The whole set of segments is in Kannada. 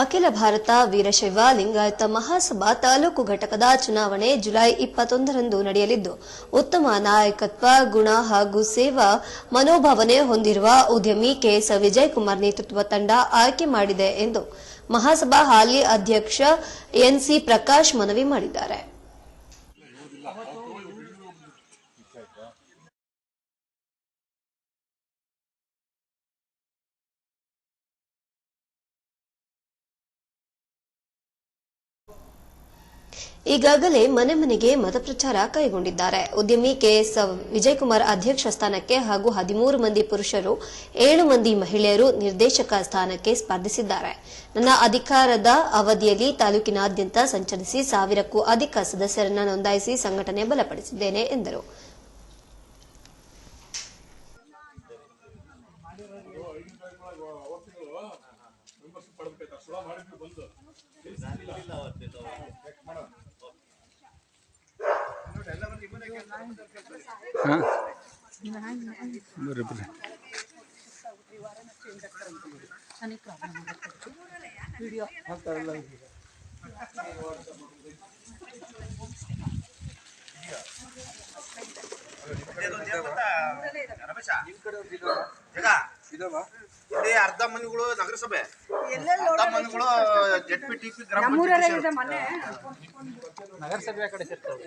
ಅಖಿಲ ಭಾರತ ವೀರಶೈವ ಲಿಂಗಾಯತ ಮಹಾಸಭಾ ತಾಲೂಕು ಘಟಕದ ಚುನಾವಣೆ ಜುಲೈ ಇಪ್ಪತ್ತೊಂದರಂದು ನಡೆಯಲಿದ್ದು, ಉತ್ತಮ ನಾಯಕತ್ವ, ಗುಣ ಹಾಗೂ ಸೇವಾ ಮನೋಭಾವನೆ ಹೊಂದಿರುವ ಉದ್ಯಮಿ ಕೆಎಸ್ ವಿಜಯಕುಮಾರ್ ನೇತೃತ್ವ ತಂಡ ಆಯ್ಕೆ ಮಾಡಿದೆ ಎಂದು ಮಹಾಸಭಾ ಹಾಲಿ ಅಧ್ಯಕ್ಷ ಎನ್ಸಿ ಪ್ರಕಾಶ್ ಮನವಿ ಮಾಡಿದ್ದಾರೆ. ಈಗಾಗಲೇ ಮನೆ ಮನೆಗೆ ಮತಪ್ರಚಾರ ಕೈಗೊಂಡಿದ್ದಾರೆ ಉದ್ಯಮಿ ಕೆಎಸ್ ವಿಜಯಕುಮಾರ್ ಅಧ್ಯಕ್ಷ ಸ್ಥಾನಕ್ಕೆ ಹಾಗೂ ಹದಿಮೂರು ಮಂದಿ ಪುರುಷರು ಏಳು ಮಂದಿ ಮಹಿಳೆಯರು ನಿರ್ದೇಶಕ ಸ್ಥಾನಕ್ಕೆ ಸ್ಪರ್ಧಿಸಿದ್ದಾರೆ ನನ್ನ ಅಧಿಕಾರದ ಅವಧಿಯಲ್ಲಿ ತಾಲೂಕಿನಾದ್ಯಂತ ಸಂಚರಿಸಿ ಸಾವಿರಕ್ಕೂ ಅಧಿಕ ಸದಸ್ಯರನ್ನು ನೋಂದಾಯಿಸಿ ಸಂಘಟನೆ ಬಲಪಡಿಸಿದ್ದೇನೆ ಎಂದರು ಹಾಂ? ಬರ್ರಿ ಬರ್ರಿ ಇಲ್ಲಿ ಅರ್ಧ ಮನೆಗಳು ನಗರಸಭೆ. ಅರ್ಧ ಮನೆಗಳು ಜೆಡ್ ಪಿ ಟಿ ಪಿ ಗ್ರಾಮ ನಗರಸಭೆ ಕಡೆ ಸೇರ್ತವೆ.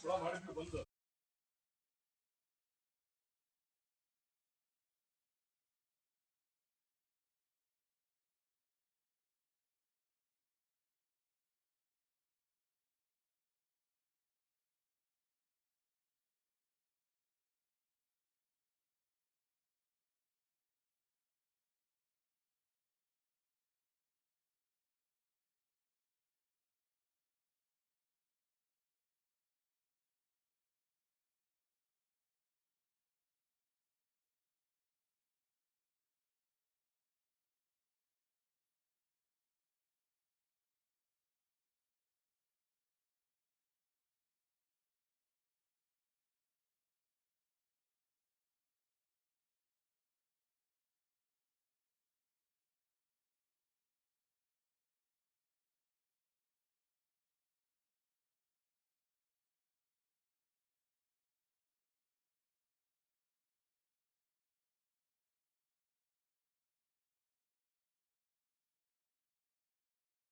除了玩的是文子。